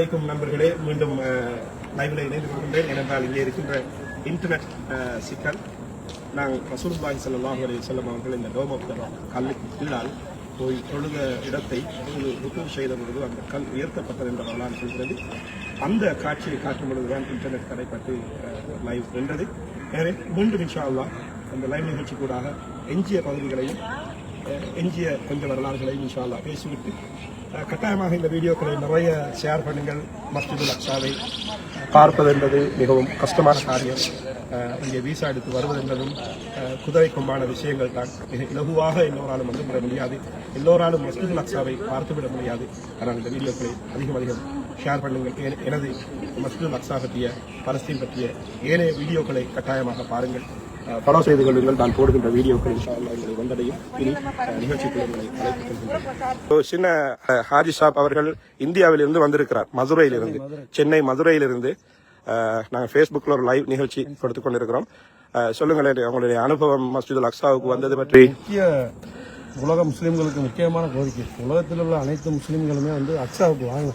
அலைக்கும் நண்பர்களே மீண்டும் லைவில் இணைந்து கொள்கின்றேன். ஏனென்றால் இங்கே இருக்கின்ற இன்டர்நெட் சிக்கல். நாங்கள் ரசூல்பாய் ஸல்லல்லாஹு அலைஹி வஸல்லம் அவர்கள் இந்த டோம் ஆஃப் கல்லுக்கு கீழால் போய் தொழுத இடத்தை ஒரு ருக்கு செய்த பொழுது அந்த கல் உயர்த்தப்பட்டது என்ற வரலாறு சொல்கிறது. அந்த காட்சியை காட்டும் பொழுதுதான் இன்டர்நெட் தடைப்பட்டு லைவ் வென்றது எனவே மீண்டும் இன்ஷா அந்த லைவ் நிகழ்ச்சி கூடாக எஞ்சிய பகுதிகளையும் எஞ்சிய கொஞ்சம் வரலாறுகளையும் இன்ஷா அல்லா பேசிவிட்டு கட்டாயமாக இந்த வீடியோக்களை நிறைய ஷேர் பண்ணுங்கள். மஸ்ஜிதுல் அக்ஸாவை பார்ப்பது என்பது மிகவும் கஷ்டமான காரியம். இங்கே வீசா எடுத்து வருவது என்பதும் அஹ், குதிரை கொம்பான விஷயங்கள் தான். மிக இலகுவாக எல்லோராலும் வந்துவிட முடியாது. எல்லோராலும் மஸ்ஜிதுல் அக்ஸாவை பார்த்துவிட முடியாது. ஆனால் இந்த வீடியோக்களை அதிகம் அதிகம் ஷேர் பண்ணுங்கள். எனது மஸ்ஜிதுல் அக்ஸா பற்றிய பலஸ்தீன் பற்றிய ஏனைய வீடியோக்களை கட்டாயமாக பாருங்கள். ஃபாலோ செய்து கொள்ளுங்கள். நான் போடுகின்ற வீடியோக்கள் உங்களை வந்தடையும். இனி அஹ், சின்ன ஹாஜி ஷாப் அவர்கள் இந்தியாவிலிருந்து வந்திருக்கிறார். மதுரையிலிருந்து. சென்னை மதுரையிலிருந்து நாங்கள் ஃபேஸ்புக்கில் ஒரு லைவ் நிகழ்ச்சி கொடுத்து கொண்டிருக்கிறோம். சொல்லுங்களேன் உங்களுடைய அனுபவம் மஸ்ஜிதுல் அக்ஸாவுக்கு வந்தது பற்றி. முக்கிய உலக முஸ்லீம்களுக்கு முக்கியமான கோரிக்கை. உலகத்தில் உள்ள அனைத்து முஸ்லீம்களுமே வந்து அக்ஸாவுக்கு வாங்க.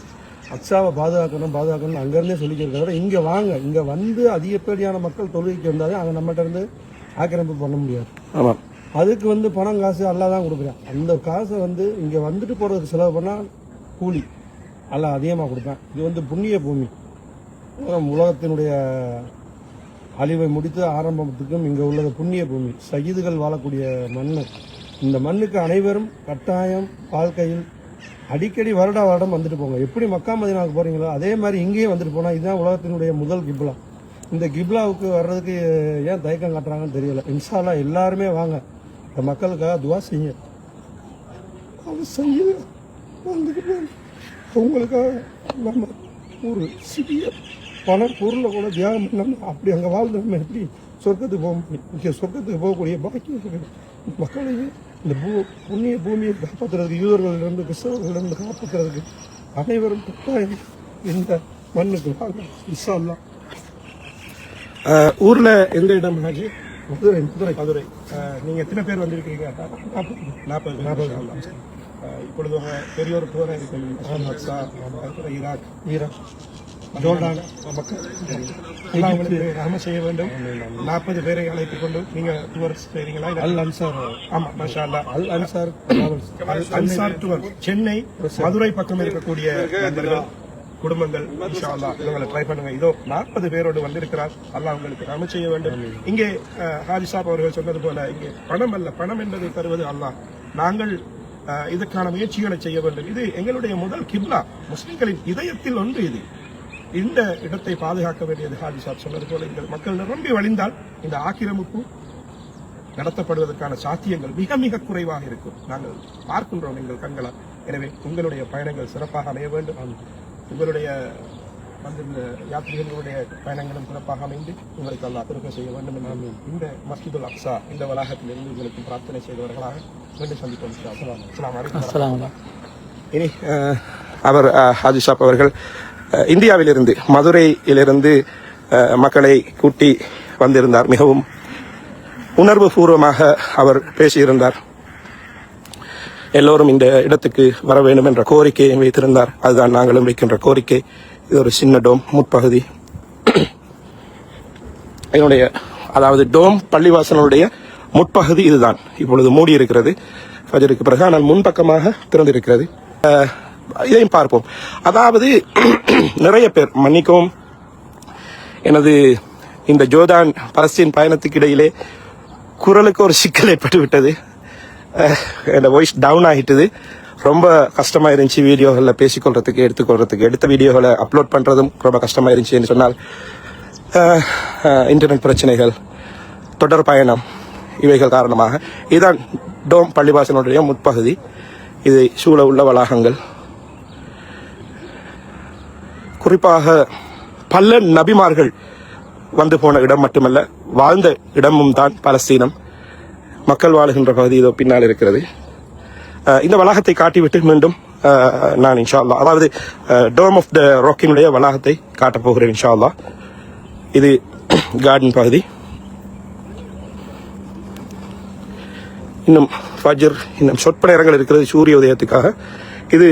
அக்ஸாவை பாதுகாக்கணும் பாதுகாக்கணும் அங்கேருந்தே சொல்லிக்கிறத இங்கே வாங்க. இங்கே வந்து அதிகப்படியான மக்கள் தொழுகைக்கு வந்தாலே அங்கே நம்மகிட்ட இருந்து ஆக்கிரமிப்பு பண்ண முடியாது. ஆமாம் அதுக்கு வந்து பணம் காசு அல்லா தான் கொடுக்குறேன். அந்த காசை வந்து இங்கே வந்துட்டு போகிறதுக்கு செலவு பண்ணால் கூலி. அல்ல அதிகமாக கொடுப்பேன். இது வந்து புண்ணிய பூமி. உலகத்தினுடைய அழிவை முடித்து ஆரம்பத்துக்கும் இங்கே உள்ளது புண்ணிய பூமி. சகிதுகள் வாழக்கூடிய மண் இந்த மண்ணுக்கு அனைவரும் கட்டாயம் வாழ்க்கையில் அடிக்கடி வருடா வருடம் வந்துட்டு போங்க. எப்படி மக்கா மதினாவுக்கு போறீங்களோ அதே மாதிரி இங்கேயே வந்துட்டு போனால் இதுதான் உலகத்தினுடைய முதல் கிப்லா. இந்த கிப்லாவுக்கு வர்றதுக்கு ஏன் தயக்கம் காட்டுறாங்கன்னு தெரியல. இன்ஷால்லா எல்லாருமே வாங்க. இந்த மக்களுக்காக துவா செய்யுங்க. அது செய்ய வந்துக்கிட்டு உங்களுக்காக நம்ம ஒரு சிறிய பண பொருளை கூட தியாகம் பண்ணாமல் அப்படி அங்கே வாழ்ந்து நம்ம எப்படி? சொர்க்கத்துக்கு போக முடியும். இங்கே சொர்க்கத்துக்கு போகக்கூடிய பாக்கியம் மக்களையும் இந்த பூ புண்ணிய பூமியை காப்பாற்றுறதுக்கு யூதர்களிலிருந்து கிறிஸ்தவர்களிலிருந்து காப்பாற்றுறதுக்கு அனைவரும் கட்டாயம் இந்த மண்ணுக்கு வாங்க அஹ், ஊர்ல எந்த இடம் ஹாஜி மதுரை மதுரை. மதுரை. அஹ், நீங்க எத்தனை பேர் வந்திருக்கீங்க? நாற்பது. நாற்பது இப்பொழுது உங்க பெரியோர் போற இருக்கு அக்ஸா, அதுக்கப்புறம் ஈராக். ஈராக். ஜோர்டான் மக்கள் செய்ய வேண்டும். நாற்பது பேரை அழைத்துக் கொண்டு நீங்க டூரிஸ்ட் செய்றீங்களா? இல்ல- அல் அன்சார். ஆமா மஷா அல்லாஹ் Al Ansar Al Ansar tour Chennai Madurai பக்கம் இருக்கக்கூடிய நண்பர்கள் குடும்பங்கள் இன்ஷா அல்லாஹ் இவங்களை ட்ரை பண்ணுங்க. இதோ நாற்பது பேரோடு வந்திருக்கிறார். அல்லாஹ் உங்களுக்கு ரஹம செய்ய வேண்டும். இங்கே ஹாஜி சாப் அவர்கள் சொன்னது போல இங்கே பணம் அல்ல. பணம் என்பதை தருவது அல்லாஹ். நாங்கள் இதற்கான முயற்சிகளை செய்ய வேண்டும். இது எங்களுடைய முதல் கிப்லா. முஸ்லிம்களின் இதயத்தில் ஒன்று இது. இந்த இடத்தை பாதுகாக்க வேண்டியது ஹாஜி சாப் சொன்னது போல இந்த மக்கள் நிரம்பி வழிந்தால் இந்த ஆக்கிரமிப்பு நடத்தப்படுவதற்கான சாத்தியங்கள் மிக மிக குறைவாக இருக்கும். நாங்கள் பார்க்கின்றோம் எங்கள் கண்களால். எனவே உங்களுடைய பயணங்கள் சிறப்பாக அமைய வேண்டும். உங்களுடைய வந்திருந்த யாத்திரிகளுடைய பயணங்களும் சிறப்பாக அமைந்து உங்களுக்கு அல்லாஹ் திருப்ப செய்ய வேண்டும் என்று இந்த மஸ்ஜிதுல் அக்ஸா இந்த வளாகத்திலிருந்து உங்களுக்கு பிரார்த்தனை செய்தவர்களாக மீண்டும் சந்திப்போம் இனி அவர் அஹ், ஹாஜி ஷாப் அவர்கள் இந்தியாவிலிருந்து மதுரையிலிருந்து மக்களை கூட்டி வந்திருந்தார். மிகவும் உணர்வு பூர்வமாக அவர் பேசியிருந்தார். எல்லோரும் இந்த இடத்துக்கு வர வேண்டும் என்ற கோரிக்கையை வைத்திருந்தார். அதுதான் நாங்களும் வைக்கின்ற கோரிக்கை. இது ஒரு சின்ன டோம் முற்பகுதி. என்னுடைய அதாவது டோம் பள்ளிவாசனுடைய முற்பகுதி இதுதான். இப்பொழுது மூடி இருக்கிறது ஃபஜருக்கு பிறகு ஆனால் முன்பக்கமாக திறந்திருக்கிறது. இதையும் பார்ப்போம். அதாவது நிறைய பேர் மன்னிக்கவும். எனது இந்த ஜோதான் பலஸ்தீன் பயணத்துக்கு இடையிலே குரலுக்கு ஒரு சிக்கல் ஏற்பட்டு விட்டது என்னோட வாய்ஸ் டவுன் ஆகிட்டது ரொம்ப கஷ்டமா இருந்துச்சு வீடியோகளில் பேசிக்கொள்றதுக்கு எடுத்துக்கொள்றதுக்கு. எடுத்த வீடியோகளை அப்லோட் பண்ணுறதும் ரொம்ப கஷ்டமாக இருந்துச்சுன்னு சொன்னால் இன்டர்நெட் பிரச்சனைகள் தொடர் பயணம் இவைகள் காரணமாக. இதுதான் டோம் பள்ளிவாசனுடைய முற்பகுதி. இது சூழ உள்ள வளாகங்கள். குறிப்பாக பல நபிமார்கள் வந்து போன இடம் மட்டுமல்ல வாழ்ந்த இடமும் தான் பலஸ்தீனம். மக்கள் வாழுகின்ற பகுதி இதோ பின்னால் இருக்கிறது. இந்த வளாகத்தை காட்டிவிட்டு மீண்டும் நான் இன்ஷா அதாவது டோம் ஆஃப் த ராக்கினுடைய வளாகத்தை காட்டப் போகிறேன் இன்ஷா இது கார்டன் பகுதி. இன்னும் ஃபஜர் இன்னும் சொற்ப நேரங்கள் இருக்கிறது சூரிய உதயத்துக்காக. இது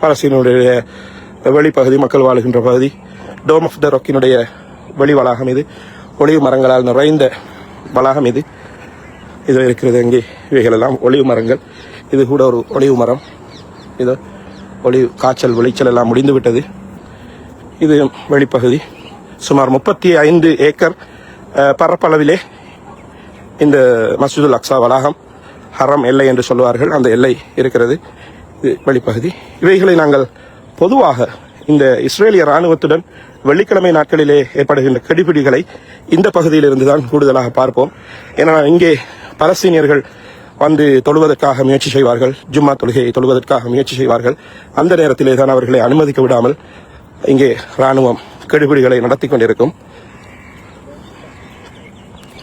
பாலஸ்தீனுடைய வெளிப்பகுதி மக்கள் வாழுகின்ற பகுதி டோம் ஆஃப் த ராக்கினுடைய வெளி வளாகம் இது. ஒளிவு மரங்களால் நிறைந்த வளாகம் இது. இது இருக்கிறது அங்கே இவைகளெல்லாம் ஒளிவு மரங்கள். இது கூட ஒரு ஒளிவு மரம். இது ஒளிவு காய்ச்சல் விளைச்சல் எல்லாம் முடிந்து விட்டது. இது வெளிப்பகுதி. சுமார் முப்பத்தி ஐந்து ஏக்கர் பரப்பளவிலே இந்த மசூதுல் அக்ஸா வளாகம் ஹரம் எல்லை என்று சொல்லுவார்கள். அந்த எல்லை இருக்கிறது. இது வெளிப்பகுதி. இவைகளை நாங்கள் பொதுவாக இந்த இஸ்ரேலிய ராணுவத்துடன் வெள்ளிக்கிழமை நாட்களிலே ஏற்படுகின்ற கெடுபிடிகளை இந்த பகுதியிலிருந்து தான் கூடுதலாக பார்ப்போம். ஏன்னா இங்கே பலஸ்தீனியர்கள் வந்து தொழுவதற்காக முயற்சி செய்வார்கள் ஜும்மா தொழுகையை தொழுவதற்காக முயற்சி செய்வார்கள். அந்த நேரத்திலே தான் அவர்களை அனுமதிக்க விடாமல் இங்கே ராணுவம் கெடுபிடிகளை நடத்தி கொண்டிருக்கும்.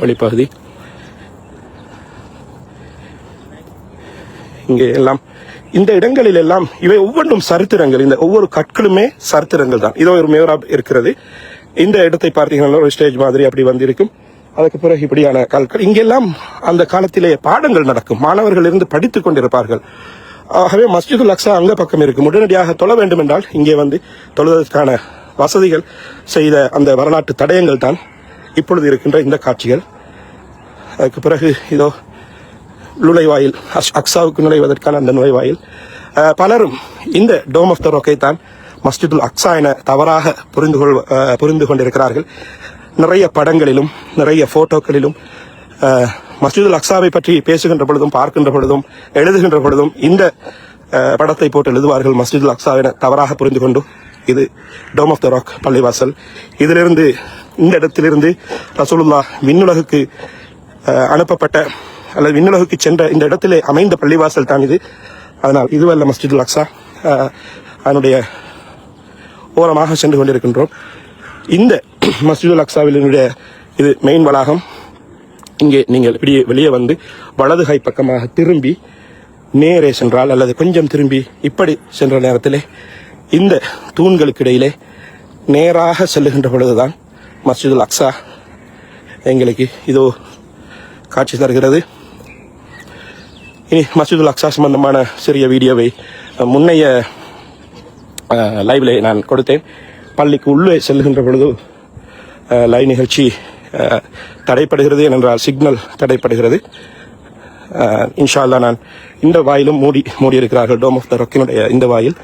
வெளிப்பகுதி. இங்கே எல்லாம் இந்த இடங்களில் எல்லாம் இவை ஒவ்வொன்றும் சரித்திரங்கள். இந்த ஒவ்வொரு கற்களுமே சரித்திரங்கள் தான். இதோ ஒரு மேவராப் இருக்கிறது. இந்த இடத்தை பார்த்தீங்கன்னா ஒரு ஸ்டேஜ் மாதிரி அப்படி வந்திருக்கும். அதுக்கு பிறகு இப்படியான கற்கள் இங்கெல்லாம் அந்த காலத்திலே பாடங்கள் நடக்கும். மாணவர்கள் இருந்து படித்துக் கொண்டிருப்பார்கள். ஆகவே மஸ்ஜிதுல் அக்ஸா அங்க பக்கம் இருக்கும். உடனடியாக தொழ வேண்டும் என்றால் இங்கே வந்து தொழுவதற்கான வசதிகள் செய்த அந்த வரலாற்று தடயங்கள் தான் இப்பொழுது இருக்கின்ற இந்த காட்சிகள். அதுக்கு பிறகு இதோ நுழைவாயில் அக்ஸாவுக்கு நுழைவதற்கான அந்த நுழைவாயில். பலரும் இந்த டோம் ஆஃப் த ரொக்கை தான் மஸ்ஜிதுல் அக்ஸா என தவறாக புரிந்து கொள் புரிந்து கொண்டிருக்கிறார்கள். நிறைய படங்களிலும் நிறைய போட்டோக்களிலும் மஸ்ஜிதுல் அக்ஸாவை பற்றி பேசுகின்ற பொழுதும் பார்க்கின்ற பொழுதும் எழுதுகின்ற பொழுதும் இந்த படத்தை போட்டு எழுதுவார்கள் மஸ்ஜிதுல் அக்ஸா என தவறாக புரிந்து கொண்டு இது டோம் ஆஃப் த ராக் பள்ளிவாசல். இதிலிருந்து இந்த இடத்திலிருந்து ரசூலுல்லா விண்ணுலகுக்கு அனுப்பப்பட்ட அல்லது விண்ணுலகுக்கு சென்ற இந்த இடத்திலே அமைந்த பள்ளிவாசல் தான் இது. அதனால் இதுவல்ல மஸ்ஜிதுல் அக்ஸா அதனுடைய ஓரமாக சென்று கொண்டிருக்கின்றோம். இந்த மஸ்ஜிதுல் என்னுடைய இது மெயின் வளாகம். இங்கே நீங்கள் வெளியே வெளியே வந்து வலது கை பக்கமாக திரும்பி நேரே சென்றால் அல்லது கொஞ்சம் திரும்பி இப்படி சென்ற நேரத்திலே இந்த தூண்களுக்கு இடையிலே நேராக செல்லுகின்ற பொழுதுதான் மஸ்ஜிதுல் அக்ஸா எங்களுக்கு இதோ காட்சி தருகிறது. இனி மசூதுல் அக்ஸா சம்பந்தமான சிறிய வீடியோவை முன்னைய அஹ், லைவ்ல நான் கொடுத்தேன். பள்ளிக்கு உள்ளே செல்லுகின்ற பொழுது லைவ் நிகழ்ச்சி தடைப்படுகிறது ஏனென்றால் சிக்னல் தடைப்படுகிறது. இன்ஷா அல்லாஹ் நான் இந்த வாயிலும் மூடி மூடி இருக்கிறார்கள் டோம் ஆஃப் த ரொக்கினுடைய இந்த வாயில்.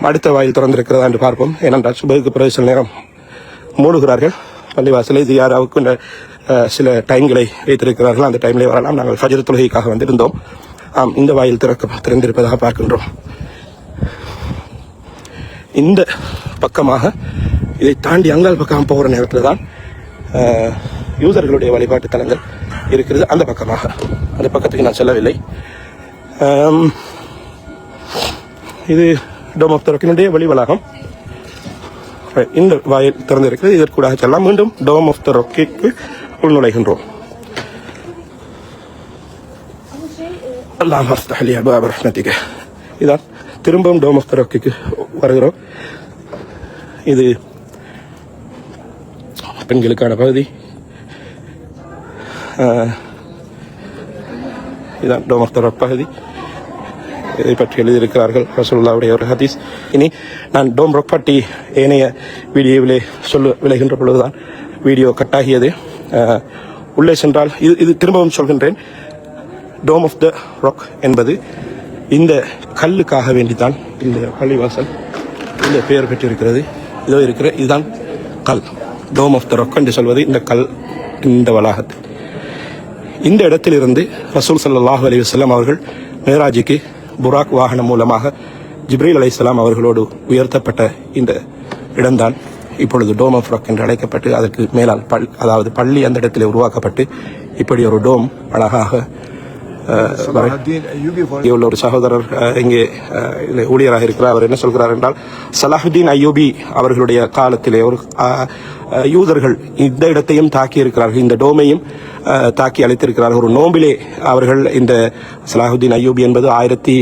அடுத்த வாயில் திறந்திருக்கிறதா என்று பார்ப்போம். ஏனென்றால் சுபகுக்கு பிறகு நேரம் மூடுகிறார்கள். பள்ளிவாசலை ஜியாராவுக்கு இந்த, சில டைம்களை வைத்திருக்கிறார்கள். அந்த டைமில் வரலாம். நாங்கள் ஃபஜர் தொழுகைக்காக வந்திருந்தோம். ஆம் இந்த வாயில் திறக்க திறந்திருப்பதாக பார்க்கின்றோம். இந்த பக்கமாக இதை தாண்டி அங்கால் பக்கம் போகிற நேரத்தில் தான் யூசர்களுடைய வழிபாட்டு தலங்கள் இருக்கிறது. அந்த பக்கமாக. அந்த பக்கத்துக்கு நான் செல்லவில்லை. இது டோம் ஆஃப் தரக்கினுடைய வழி வளாகம் இந்த வாயில் திறந்திருக்கிறது. இதற்கூடாக செல்லலாம். மீண்டும் டோம் ஆஃப் த ரொக்கிக்கு உள்நுழைகின்றோம். அல்லாஹ் அஃப்தஹ் அபாப் ரஹ்மதிக இதான் திரும்பவும் டோம் ஆஃப் த வருகிறோம். இது பெண்களுக்கான பகுதி. இதான் டோம் ஆஃப் த பகுதி. இதை பற்றி எழுதியிருக்கிறார்கள் ரசூலுல்லாவுடைய ஒரு ஹதீஸ். இனி நான் டோம் ரொக்பட்டி ஏனைய வீடியோவிலே சொல்லு விளைகின்ற பொழுதுதான் வீடியோ கட்டாகியது. உள்ளே சென்றால் இது இது திரும்பவும் சொல்கின்றேன். டோம் ஆஃப் த ராக் என்பது இந்த கல்லுக்காக வேண்டித்தான் இந்த பள்ளிவாசல். இந்த பெயர் பெற்றிருக்கிறது. இதோ இருக்கிற இதுதான் கல். டோம் ஆஃப் த ராக் என்று சொல்வது இந்த கல் இந்த வளாகத்தில். இந்த இடத்திலிருந்து ரசூல் ஸல்லல்லாஹு அலி வஸல்லம் அவர்கள் மேராஜிக்கு புராக் வாகனம் மூலமாக ஜிப்ரீல் அலி அவர்களோடு உயர்த்தப்பட்ட இந்த இடம்தான் இப்பொழுது டோம் ஆஃப் ராக் என்று அழைக்கப்பட்டு அதற்கு மேலால் பல் அதாவது பள்ளி அந்த இடத்திலே உருவாக்கப்பட்டு இப்படி ஒரு டோம் அழகாக அஹ், உள்ள ஒரு சகோதரர் இங்கே ஊழியராக இருக்கிறார். அவர் என்ன சொல்கிறார் என்றால் சலாஹுதீன் அய்யூபி அவர்களுடைய காலத்திலே ஒரு யூதர்கள் இந்த இடத்தையும் தாக்கி இருக்கிறார்கள். இந்த டோமையும் தாக்கி அழைத்திருக்கிறார்கள். ஒரு நோம்பிலே அவர்கள் இந்த சலாஹுதீன் ஐயூபி என்பது ஆயிரத்தி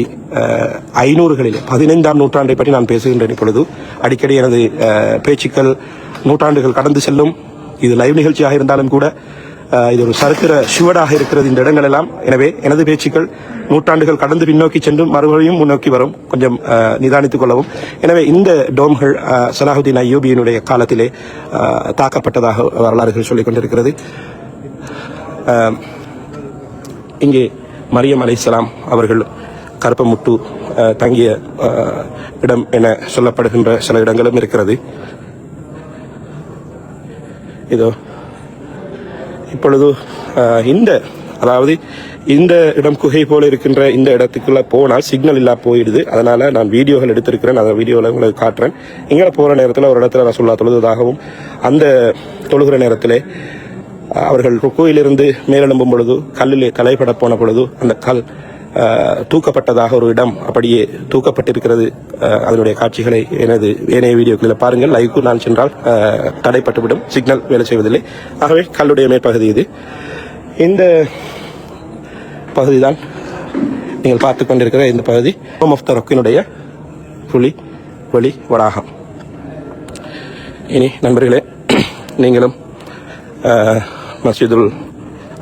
ஐநூறுகளில் பதினைந்தாம் நூற்றாண்டை பற்றி நான் பேசுகின்றேன் இப்பொழுது. அடிக்கடி எனது பேச்சுக்கள் நூற்றாண்டுகள் கடந்து செல்லும். இது லைவ் நிகழ்ச்சியாக இருந்தாலும் கூட இது ஒரு சரித்திர சுவடாக இருக்கிறது இந்த இடங்கள் எல்லாம் எனவே எனது பேச்சுக்கள் நூற்றாண்டுகள் கடந்து பின்னோக்கி சென்றும் மறுபடியும் முன்னோக்கி வரும். கொஞ்சம் நிதானித்துக் கொள்ளவும். எனவே இந்த டோம்கள் சலாஹுதீன் ஐயூபியினுடைய காலத்திலே தாக்கப்பட்டதாக வரலாறுகள் சொல்லிக் கொண்டிருக்கிறது. இங்கே மரியம் அலைஹிஸ்ஸலாம் அவர்கள் கருப்பமுட்டு தங்கிய இடம் என சொல்லப்படுகின்ற சில இடங்களும் இருக்கிறது. இதோ இப்பொழுது இந்த அதாவது இந்த இடம் குகை போல இருக்கின்ற இந்த இடத்துக்குள்ள போனால் சிக்னல் இல்லா போயிடுது. அதனால நான் வீடியோகள் எடுத்திருக்கிறேன். அந்த வீடியோவில் உங்களுக்கு காட்டுறேன். இங்கே போகிற நேரத்தில் ஒரு இடத்துல ரசுல்லா தொழுததாகவும் அந்த தொழுகிற நேரத்திலே அவர்கள் கோயிலிருந்து மேலெழும்பும் பொழுது கல்லிலே தலைப்பட போன பொழுது அந்த கல் தூக்கப்பட்டதாக ஒரு இடம் அப்படியே தூக்கப்பட்டிருக்கிறது. அதனுடைய காட்சிகளை எனது ஏனைய வீடியோக்களில் பாருங்கள். லைவுக்கு நான் சென்றால் தடைப்பட்டுவிடும். சிக்னல் வேலை செய்வதில்லை. ஆகவே கல்லுடைய மேற்பகுதி இது. இந்த பகுதி தான் நீங்கள் பார்த்து கொண்டிருக்கிற இந்த பகுதி. ஹோம் ஆஃப் த ரொக்கினுடைய புலி வழி வளாகம். இனி நண்பர்களே நீங்களும் மஸ்ஜிதுல்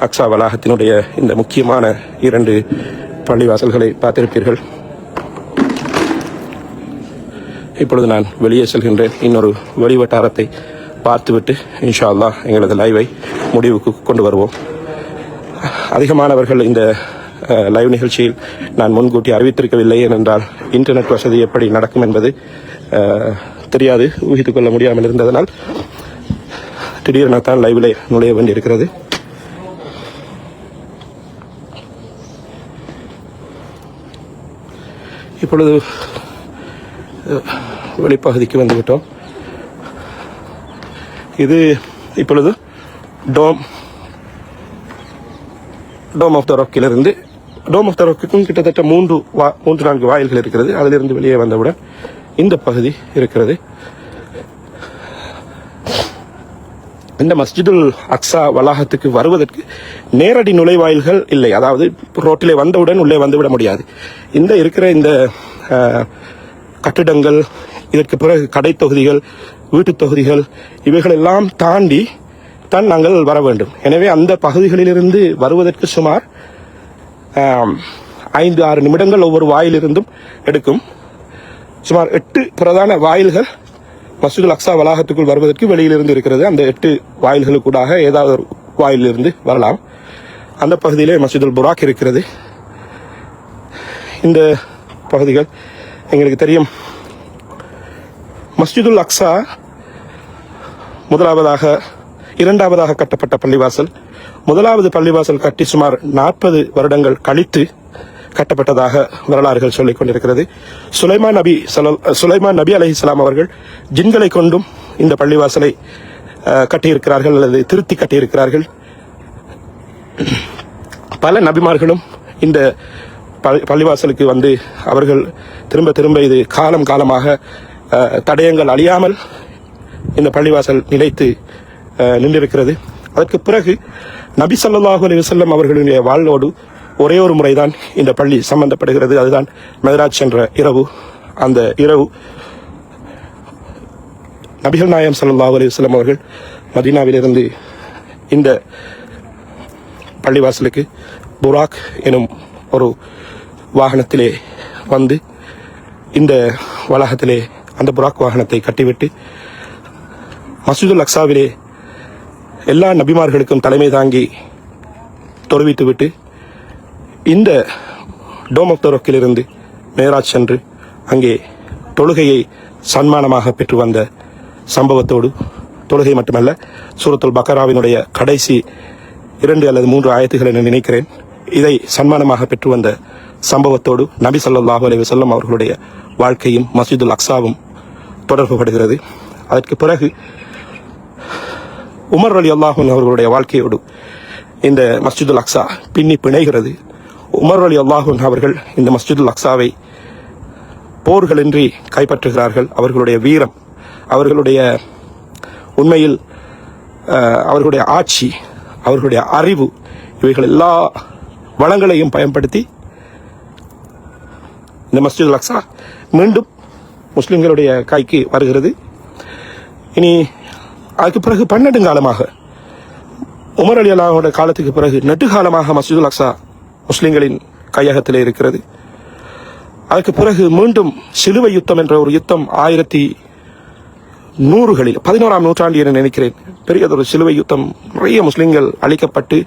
அக்ஸா வளாகத்தினுடைய இந்த முக்கியமான இரண்டு பள்ளிவாசல்களை பார்த்திருப்பீர்கள். இப்பொழுது நான் வெளியே செல்கின்றேன். இன்னொரு வெளிவட்டாரத்தை பார்த்துவிட்டு இன்ஷா அல்லா எங்களது லைவை முடிவுக்கு கொண்டு வருவோம். அதிகமானவர்கள் இந்த லைவ் நிகழ்ச்சியில் நான் முன்கூட்டி அறிவித்திருக்கவில்லை ஏனென்றால் இன்டர்நெட் வசதி எப்படி நடக்கும் என்பது தெரியாது ஊகித்துக்கொள்ள முடியாமல் இருந்ததனால் திடீரென தான் லைவில் நுழைய வேண்டியிருக்கிறது. இப்பொழுது வெளிப்பகுதிக்கு வந்துவிட்டோம். இது இப்பொழுது டோம் டோம் ஆஃப் த ராக்கிலிருந்து டோம் ஆஃப் த ராக்குக்கும் கிட்டத்தட்ட மூன்று வா மூன்று நான்கு வாயில்கள் இருக்கிறது. அதிலிருந்து வெளியே வந்தவுடன் இந்த பகுதி இருக்கிறது. இந்த மஸ்ஜிதுல் அக்ஸா வளாகத்துக்கு வருவதற்கு நேரடி நுழைவாயில்கள் இல்லை. அதாவது ரோட்டிலே வந்தவுடன் உள்ளே வந்துவிட முடியாது. இந்த இருக்கிற இந்த கட்டிடங்கள் இதற்கு பிறகு கடை தொகுதிகள் வீட்டுத் தொகுதிகள் இவைகளெல்லாம் தாண்டி தான் நாங்கள் வர வேண்டும். எனவே அந்த பகுதிகளிலிருந்து வருவதற்கு சுமார் ஐந்து ஆறு நிமிடங்கள் ஒவ்வொரு வாயிலிருந்தும் எடுக்கும். சுமார் எட்டு பிரதான வாயில்கள் மசூதுல் அக்ஸா வளாகத்துக்குள் வருவதற்கு வெளியிலிருந்து இருக்கிறது. அந்த எட்டு வாயில்களுக்கூடாக ஏதாவது ஒரு வாயிலிருந்து வரலாம். அந்த பகுதியிலே மசூதுல் புராக் இருக்கிறது. இந்த பகுதிகள் எங்களுக்கு தெரியும். மஸ்ஜிதுல் அக்ஸா முதலாவதாக இரண்டாவதாக கட்டப்பட்ட பள்ளிவாசல். முதலாவது பள்ளிவாசல் கட்டி சுமார் நாற்பது வருடங்கள் கழித்து கட்டப்பட்டதாக வரலாறுகள் சொல்லிக் கொண்டிருக்கிறது. சுலைமான் நபி சுலைமான் நபி அலைஹிஸ்ஸலாம் அவர்கள் ஜின்களை கொண்டும் இந்த பள்ளிவாசலை கட்டியிருக்கிறார்கள் அல்லது திருத்தி கட்டியிருக்கிறார்கள். பல நபிமார்களும் இந்த பள்ளிவாசலுக்கு வந்து அவர்கள் திரும்ப திரும்ப இது காலம் காலமாக தடயங்கள் அழியாமல் இந்த பள்ளிவாசல் நிலைத்து நின்றிருக்கிறது. அதற்கு பிறகு நபி சல்லாஹூ அலி வஸல்லம் அவர்களுடைய வாழ்வோடு ஒரே ஒரு முறைதான் இந்த பள்ளி சம்பந்தப்படுகிறது. அதுதான் மெதராஜ் என்ற இரவு. அந்த இரவு நபிகள் நாயம் சல்லா அலைஹி அவர்கள் மதீனாவிலிருந்து இந்த பள்ளிவாசலுக்கு புராக் எனும் ஒரு வாகனத்திலே வந்து இந்த வளாகத்திலே அந்த புராக் வாகனத்தை கட்டிவிட்டு மசூதுல் அக்சாவிலே எல்லா நபிமார்களுக்கும் தலைமை தாங்கி தொழுவித்துவிட்டு இந்த டோம் ஆஃப் மேராஜ் சென்று அங்கே தொழுகையை சன்மானமாக பெற்று வந்த சம்பவத்தோடு தொழுகை மட்டுமல்ல சூரத்துல் பக்கராவினுடைய கடைசி இரண்டு அல்லது மூன்று ஆயத்துகள் என நினைக்கிறேன். இதை சன்மானமாக பெற்று வந்த சம்பவத்தோடு நபி ஸல்லல்லாஹு அலி வசல்லம் அவர்களுடைய வாழ்க்கையும் மஸ்ஜிதுல் அக்ஸாவும் தொடர்புபடுகிறது. அதற்கு பிறகு உமர் அலி அல்லாஹூன் அவர்களுடைய வாழ்க்கையோடு இந்த மஸ்ஜிதுல் அக்ஸா பின்னி பிணைகிறது. உமர் அலி அல்லாஹூன் அவர்கள் இந்த மஸ்ஜிதுல் அக்ஸாவை போர்களின்றி கைப்பற்றுகிறார்கள். அவர்களுடைய வீரம் அவர்களுடைய உண்மையில் அவர்களுடைய ஆட்சி அவர்களுடைய அறிவு இவைகள் எல்லா வளங்களையும் பயன்படுத்தி இந்த மஸ்ஜிதுல் அக்ஸா மீண்டும் முஸ்லிம்களுடைய கைக்கு வருகிறது. இனி அதுக்கு பிறகு பன்னெண்டு காலமாக உமர் அலி அல்லாஹோட காலத்துக்கு பிறகு நெடுகாலமாக மஸ்ஜிதுல் அக்ஸா முஸ்லிம்களின் கையகத்திலே இருக்கிறது. அதுக்கு பிறகு மீண்டும் சிலுவை யுத்தம் என்ற ஒரு யுத்தம் ஆயிரத்தி நூறுகளில் பதினோராம் நூற்றாண்டு என நினைக்கிறேன். பெரியதொரு சிலுவை யுத்தம் நிறைய முஸ்லிம்கள் அழிக்கப்பட்டு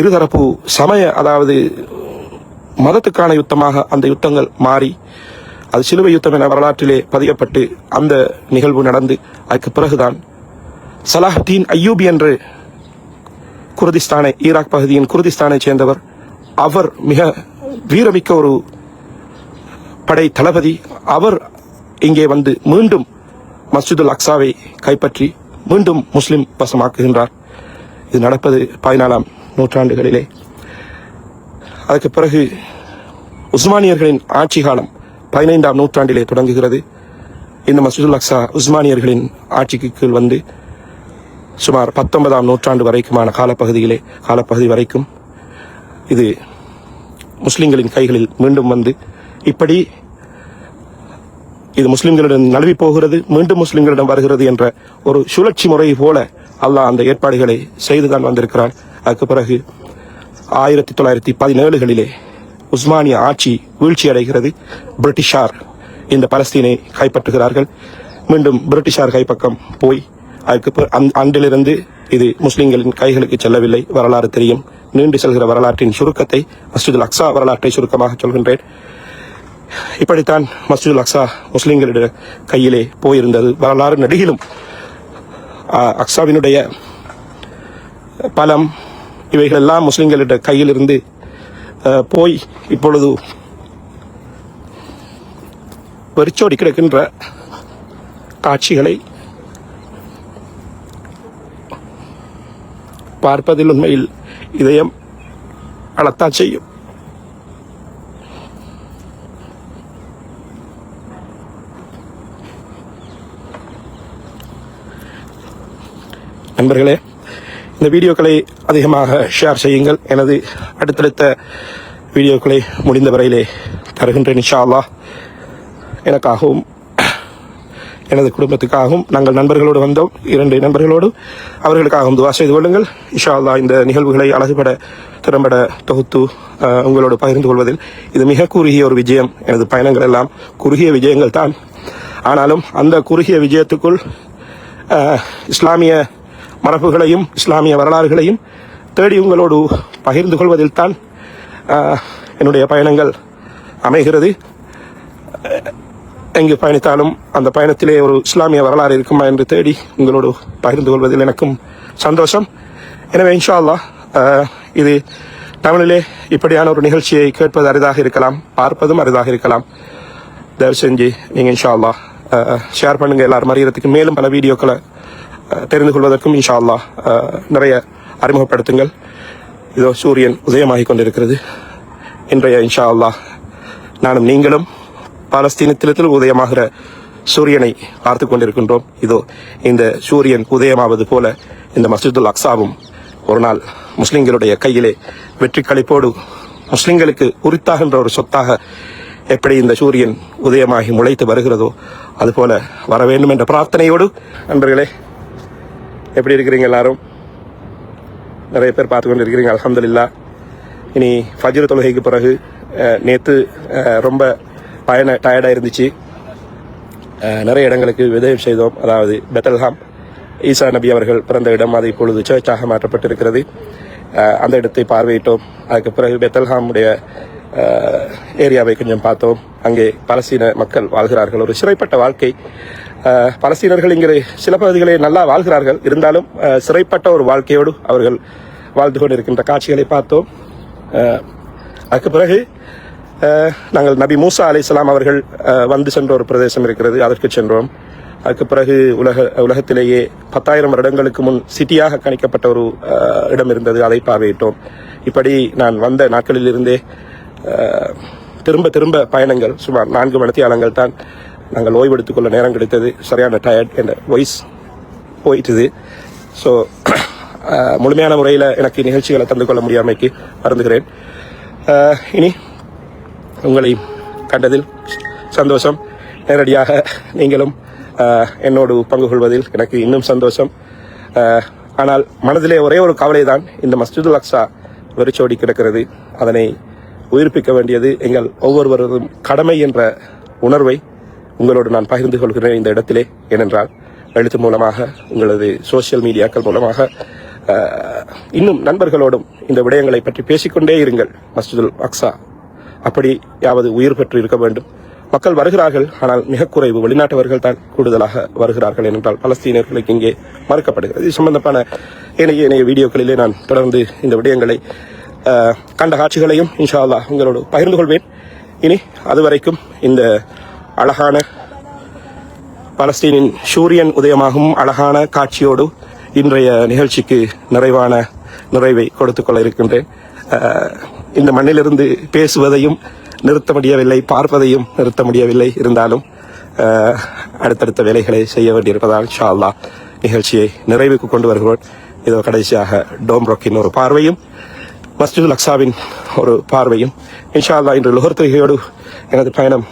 இருதரப்பு சமய அதாவது மதத்துக்கான யுத்தமாக அந்த யுத்தங்கள் மாறி அது சிலுவை யுத்தம் என வரலாற்றிலே பதியப்பட்டு அந்த நிகழ்வு நடந்து அதுக்கு பிறகுதான் சலாஹுத்தீன் அய்யூபி என்று குர்திஸ்தானை ஈராக் பகுதியின் குர்திஸ்தானை சேர்ந்தவர் அவர் மிக வீரமிக்க ஒரு படை தளபதி. அவர் இங்கே வந்து மீண்டும் மஸ்ஜிதுல் அக்ஸாவை கைப்பற்றி மீண்டும் முஸ்லிம் வசமாக்குகின்றார். இது நடப்பது பதினாலாம் நூற்றாண்டுகளிலே. அதற்கு பிறகு உஸ்மானியர்களின் ஆட்சி காலம் பதினைந்தாம் நூற்றாண்டிலே தொடங்குகிறது. இந்த மசூதுல் அக்ஸா உஸ்மானியர்களின் ஆட்சிக்கு கீழ் வந்து சுமார் பத்தொன்பதாம் நூற்றாண்டு வரைக்குமான காலப்பகுதியிலே காலப்பகுதி வரைக்கும் இது முஸ்லீம்களின் கைகளில் மீண்டும் வந்து இப்படி இது முஸ்லிம்களிடம் நழுவி போகிறது மீண்டும் முஸ்லிம்களிடம் வருகிறது என்ற ஒரு சுழற்சி முறை போல அல்லாஹ் அந்த ஏற்பாடுகளை செய்துதான் வந்திருக்கிறான். அதுக்கு பிறகு ஆயிரத்தி தொள்ளாயிரத்தி பதினேழுகளிலே உஸ்மானிய ஆட்சி வீழ்ச்சி அடைகிறது. பிரிட்டிஷார் இந்த பலஸ்தீனை கைப்பற்றுகிறார்கள். மீண்டும் பிரிட்டிஷார் கைப்பக்கம் போய் அதுக்கு பிற- அந்த- அன்றிலிருந்து இது முஸ்லிம்களின் கைகளுக்கு செல்லவில்லை. வரலாறு தெரியும். நீண்டு செல்கிற வரலாற்றின் சுருக்கத்தை மஸ்ஜிதுல் அக்ஸா வரலாற்றை சுருக்கமாக சொல்கின்றேன். இப்படித்தான் மஸ்ஜிதுல் அக்ஸா முஸ்லீம்களிட கையிலே போயிருந்தது. வரலாறு நடிகிலும் அக்ஸாவினுடைய பலம் இவைகளெல்லாம் முஸ்லீம்களிட கையிலிருந்து போய் இப்பொழுது வெறிச்சோடி கிடக்கின்ற காட்சிகளை பார்ப்பதில் உண்மையில் இதயம் அளத்தான் செய்யும். நண்பர்களே இந்த வீடியோக்களை அதிகமாக ஷேர் செய்யுங்கள். எனது அடுத்தடுத்த வீடியோக்களை முடிந்த வரையிலே தருகின்றேன் இன்ஷா அல்லாஹ். எனக்காகவும் எனது குடும்பத்துக்காகவும் நாங்கள் நண்பர்களோடு வந்தோம். இரண்டு நண்பர்களோடு அவர்களுக்காகவும் துவா செய்து கொள்ளுங்கள். இஷாலா இந்த நிகழ்வுகளை அழகுபட திறம்பட தொகுத்து உங்களோடு பகிர்ந்து கொள்வதில் இது மிக குறுகிய ஒரு விஜயம். எனது பயணங்கள் எல்லாம் குறுகிய விஜயங்கள் தான். ஆனாலும் அந்த குறுகிய விஜயத்துக்குள் இஸ்லாமிய மரபுகளையும் இஸ்லாமிய வரலாறுகளையும் தேடி உங்களோடு பகிர்ந்து கொள்வதில் தான் என்னுடைய பயணங்கள் அமைகிறது. எங்கு பயணித்தாலும் அந்த பயணத்திலே ஒரு இஸ்லாமிய வரலாறு இருக்குமா என்று தேடி உங்களோடு பகிர்ந்து கொள்வதில் எனக்கும் சந்தோஷம். எனவே இன்ஷா அல்லா இது தமிழிலே இப்படியான ஒரு நிகழ்ச்சியை கேட்பது அரிதாக இருக்கலாம் பார்ப்பதும் அரிதாக இருக்கலாம். தயவு செஞ்சு நீங்கள் இன்ஷா அல்லா ஷேர் பண்ணுங்க எல்லாரும் அறியறதுக்கு மேலும் பல வீடியோக்களை தெரிந்து கொள்வதற்கும் இன்ஷா அல்லா நிறைய அறிமுகப்படுத்துங்கள். இதோ சூரியன் உதயமாகிக் கொண்டிருக்கிறது. இன்றைய இன்ஷா அல்லா நானும் நீங்களும் பாலஸ்தீனத்திலத்தில் உதயமாகிற சூரியனை பார்த்து கொண்டிருக்கின்றோம். இதோ இந்த சூரியன் உதயமாவது போல இந்த மஸ்ஜிதுல் அக்ஸாவும் ஒரு நாள் முஸ்லிம்களுடைய கையிலே வெற்றி களிப்போடு முஸ்லிம்களுக்கு உரித்தாகின்ற ஒரு சொத்தாக எப்படி இந்த சூரியன் உதயமாகி முளைத்து வருகிறதோ அதுபோல வர வேண்டும் என்ற பிரார்த்தனையோடு நண்பர்களே எப்படி இருக்கிறீங்க எல்லாரும்? நிறைய பேர் பார்த்து கொண்டு இருக்கிறீங்க அலமதுல்லா இனி ஃபஜ்ரு தொழுகைக்கு பிறகு நேற்று ரொம்ப பயண டயர்டாக இருந்துச்சு நிறைய இடங்களுக்கு விதயம் செய்தோம். அதாவது பெத்தல்ஹாம் ஈசா நபி அவர்கள் பிறந்த இடம் அது இப்பொழுது சர்ச்சாக மாற்றப்பட்டிருக்கிறது. அந்த இடத்தை பார்வையிட்டோம். அதுக்கு பிறகு பெத்தல்ஹாமுடைய ஏரியாவை கொஞ்சம் பார்த்தோம். அங்கே பலஸ்தீன மக்கள் வாழ்கிறார்கள். ஒரு சிறைப்பட்ட வாழ்க்கை. அஹ், பலஸ்தீனர்கள் இங்கே சில பகுதிகளில் நல்லா வாழ்கிறார்கள். இருந்தாலும் சிறைப்பட்ட ஒரு வாழ்க்கையோடு அவர்கள் வாழ்ந்து கொண்டிருக்கின்ற காட்சிகளை பார்த்தோம். அதுக்கு பிறகு நாங்கள் நபி மூசா அலைஹிஸ்ஸலாம் அவர்கள் வந்து சென்ற ஒரு பிரதேசம் இருக்கிறது. அதற்கு சென்றோம். அதுக்கு பிறகு உலக உலகத்திலேயே பத்தாயிரம் வருடங்களுக்கு முன் சிட்டியாக கணிக்கப்பட்ட ஒரு இடம் இருந்தது. அதை பார்வையிட்டோம். இப்படி நான் வந்த நாட்களிலிருந்தே திரும்ப திரும்ப பயணங்கள் சுமார் நான்கு மணித்தியாலங்கள் தான் நாங்கள் ஓய்வெடுத்துக் கொள்ள நேரம் கிடைத்தது. சரியான டயர்ட் என்ற வாய்ஸ் போயிட்டுது. ஸோ முழுமையான முறையில் எனக்கு நிகழ்ச்சிகளை தந்து கொள்ள முடியாமைக்கு வருந்துகிறேன். இனி உங்களை கண்டதில் சந்தோஷம். நேரடியாக நீங்களும் என்னோடு பங்கு கொள்வதில் எனக்கு இன்னும் சந்தோஷம். ஆனால் மனதிலே ஒரே ஒரு கவலை தான் இந்த மஸ்ஜிதுல் அக்ஸா வெறிச்சோடி கிடக்கிறது. அதனை உயிர்ப்பிக்க வேண்டியது எங்கள் ஒவ்வொருவரதும் கடமை என்ற உணர்வை உங்களோடு நான் பகிர்ந்து கொள்கிறேன் இந்த இடத்திலே. ஏனென்றால் எழுத்து மூலமாக உங்களது சோசியல் மீடியாக்கள் மூலமாக இன்னும் நண்பர்களோடும் இந்த விடயங்களை பற்றி பேசிக்கொண்டே இருங்கள் மஸ்ஜிதுல் அக்ஸா. அப்படி யாவது உயிர் பெற்று இருக்க வேண்டும். மக்கள் வருகிறார்கள் ஆனால் மிக குறைவு வெளிநாட்டவர்கள் தான் கூடுதலாக வருகிறார்கள் ஏனென்றால் பலஸ்தீனர்களுக்கு இங்கே மறுக்கப்படுகிறது. இது சம்பந்தமான ஏனைய இணைய வீடியோக்களிலே நான் தொடர்ந்து இந்த விடயங்களை கண்ட காட்சிகளையும் இன்ஷா அல்லாஹ் உங்களோடு பகிர்ந்து கொள்வேன். இனி அதுவரைக்கும் இந்த அழகான பலஸ்தீனின் சூரியன் உதயமாகும் அழகான காட்சியோடு இன்றைய நிகழ்ச்சிக்கு நிறைவான நிறைவை கொடுத்துக் கொள்ள இருக்கின்றேன். இந்த மண்ணிலிருந்து பேசுவதையும் நிறுத்த முடியவில்லை பார்ப்பதையும் நிறுத்த முடியவில்லை. இருந்தாலும் அடுத்தடுத்த வேலைகளை செய்ய வேண்டியிருப்பதால் ஷா நிகழ்ச்சியை நிறைவுக்கு கொண்டு வருகிறோம். இதோ கடைசியாக டோம் ராக்கின் ஒரு பார்வையும் மஸ்ஜிதுல் அக்ஸாவின் ஒரு பார்வையும். இன்ஷா இன்று லுகர் தொகையோடு எனது பயணம்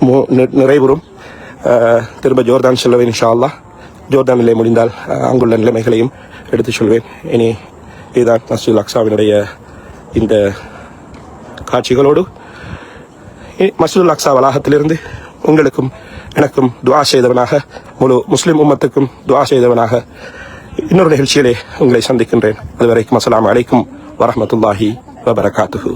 மு- நிறைவுறும். திரும்ப ஜோர்தான் செல்வேன் இன்ஷா ஜோர்தான் நிலை முடிந்தால் அங்குள்ள நிலைமைகளையும் எடுத்துச் சொல்வேன். இனி இதுதான் மஸ்ஜிதுல் அக்ஸாவினுடைய இந்த காட்சிகளோடு மசூதுல் மஸ்ஜிதுல் அக்ஸா வளாகத்திலிருந்து உங்களுக்கும் எனக்கும் துவா செய்தவனாக முழு முஸ்லிம் உம்மத்துக்கும் துவா செய்தவனாக இன்னொரு நிகழ்ச்சியிலே உங்களை சந்திக்கின்றேன். அதுவரைக்கும் அஸ்லாம் அலைக்கும் வரமத்துல்லாஹி வபரகாத்துஹு.